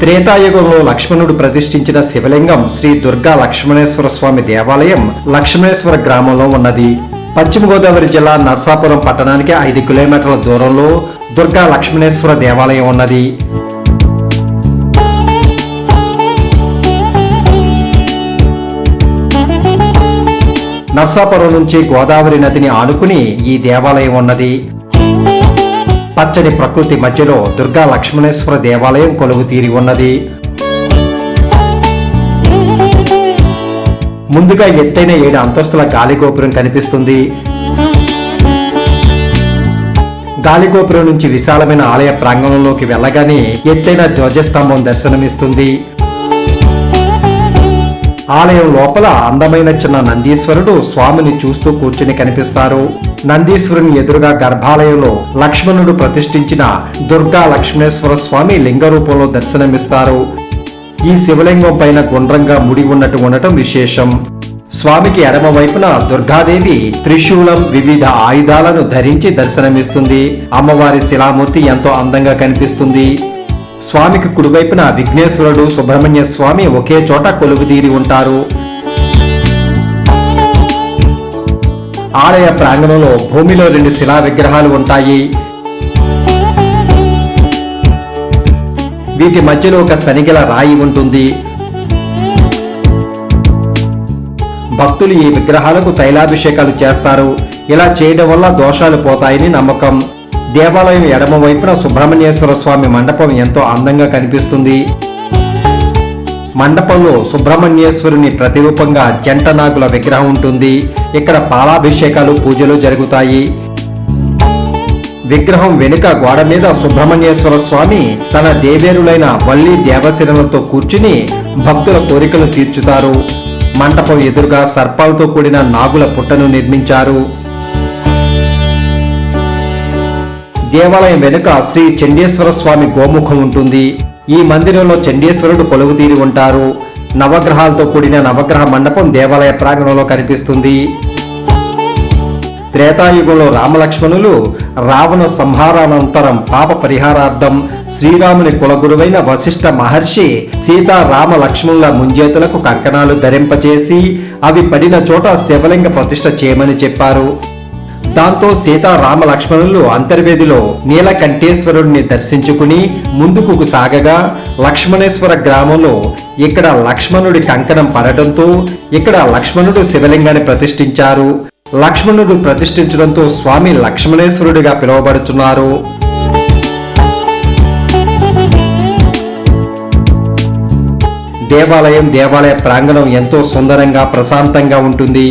త్రేతాయుగంలో లక్ష్మణుడు ప్రతిష్ఠించిన శివలింగం శ్రీ దుర్గా లక్ష్మణేశ్వర స్వామి దేవాలయం లక్ష్మణేశ్వర గ్రామంలో ఉన్నది. పశ్చిమ గోదావరి జిల్లా నర్సాపురం పట్టణానికి ఐదు కిలోమీటర్ల దూరంలో దుర్గా లక్ష్మణేశ్వర దేవాలయం ఉన్నది. నర్సాపురం నుంచి గోదావరి నదిని ఆనుకుని ఈ దేవాలయం ఉన్నది. పచ్చని ప్రకృతి మధ్యలో దుర్గా లక్ష్మణేశ్వర దేవాలయం కొలువు తీరి ఉన్నది. ముందుగా ఎత్తైన ఏడు అంతస్తుల గాలిగోపురం కనిపిస్తుంది. గాలిగోపురం నుంచి విశాలమైన ఆలయ ప్రాంగణంలోకి వెళ్ళగానే ఎత్తైన ధ్వజస్తంభం దర్శనమిస్తుంది. ఆలయం లోపల అందమైన చిన్న నందీశ్వరుడు స్వామిని చూస్తూ కూర్చుని కనిపిస్తారు. నందీశ్వరుని ఎదురుగా గర్భాలయంలో లక్ష్మణుడు ప్రతిష్ఠించిన దుర్గా లక్ష్మణేశ్వర స్వామి లింగ రూపంలో దర్శనమిస్తారు. ఈ శివలింగం పైన గుండ్రంగా ముడి ఉన్నట్టు ఉండటం విశేషం. స్వామికి ఎడమ వైపున దుర్గాదేవి త్రిశూలం వివిధ ఆయుధాలను ధరించి దర్శనమిస్తుంది. అమ్మవారి శిలామూర్తి ఎంతో అందంగా కనిపిస్తుంది. స్వామికి కుడివైపున విఘ్నేశ్వరుడు సుబ్రహ్మణ్య స్వామి ఒకే చోట కొలువుదీరి ఉంటారు. ఆలయ ప్రాంగణంలో భూమిలో రెండు శిలా విగ్రహాలు ఉంటాయి. వీటి మధ్యలో ఒక శనిగల రాయి ఉంటుంది. భక్తులు ఈ విగ్రహాలకు తైలాభిషేకాలు చేస్తారు. ఇలా చేయడం వల్ల దోషాలు పోతాయని నమ్మకం. దేవాలయం ఎడమ వైపున సుబ్రహ్మణ్యేశ్వర స్వామి మండపం ఎంతో అందంగా కనిపిస్తుంది. మండపంలో సుబ్రహ్మణ్యేశ్వరుని ప్రతిరూపంగా జంట నాగుల విగ్రహం ఉంటుంది. ఇక్కడ పాలాభిషేకాలు పూజలు జరుగుతాయి. విగ్రహం వెనుక గోడ మీద సుబ్రహ్మణ్యేశ్వర స్వామి తన దేవేరులైన వల్లి దేవశిరలతో కూర్చుని భక్తుల కోరికలు తీర్చుతారు. మంటపం ఎదురుగా సర్పాలతో కూడిన నాగుల పుట్టను నిర్మించారు. దేవాలయం వెనుక శ్రీ చండేశ్వర స్వామి గోముఖం ఉంటుంది. ఈ మందిరంలో చండేశ్వరుడు కొలువుతీరి ఉంటారు. నవగ్రహాలతో కూడిన నవగ్రహ మండపం దేవాలయ ప్రాంగణంలో కనిపిస్తుంది. త్రేతాయుగంలో రామలక్ష్మణులు రావణ సంహారానంతరం పాప పరిహారార్థం శ్రీరాముని కులగురువైన వశిష్ఠ మహర్షి సీతా రామ లక్ష్మణుల ముంజేతులకు కంకణాలు ధరింపచేసి అవి పడిన చోట శివలింగ ప్రతిష్ఠ చేయమని చెప్పారు. దాంతో సీతారామ లక్ష్మణులు అంతర్వేదిలో నీలకంఠేశ్వరుడిని దర్శించుకుని ముందుకు సాగగా లక్ష్మణేశ్వర గ్రామంలో ఇక్కడ లక్ష్మణుడి కంకణం పడటంతో ఇక్కడ లక్ష్మణుడు శివలింగాన్ని ప్రతిష్ఠించారు. లక్ష్మణుడు ప్రతిష్ఠించడంతో స్వామి లక్ష్మణేశ్వరుడిగా పిలువబడుతున్నారు. దేవాలయం దేవాలయ ప్రాంగణం ఎంతో సుందరంగా ప్రశాంతంగా ఉంటుంది.